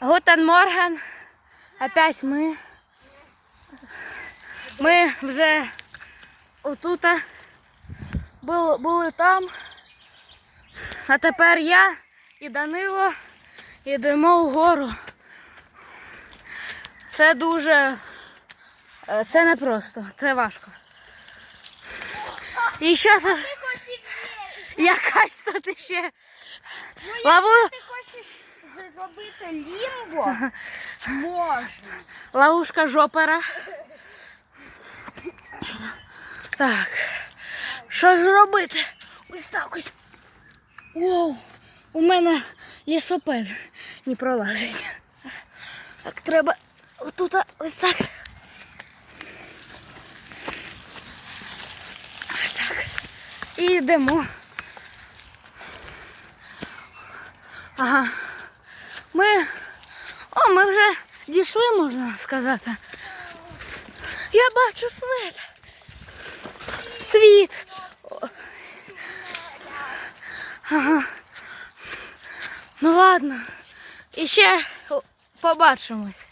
Гутен Морген. Опять ми. Ми вже отут були, були там. А тепер я і Данило йдемо вгору. Це дуже. е, Це не просто, це важко. І зараз якась тут ще. Лаву... Ти хочеш зробити лімбо? Можна. Ловушка жопера. Так. Що ж робити? Ось так ось. Воу. У мене лісопед не пролазить. Так, треба отут ось так. Так. І йдемо. Ага. Ми о, ми вже дійшли, можна сказати. Я бачу світ. Світ. Ага. Ну ладно. І ще побачимось.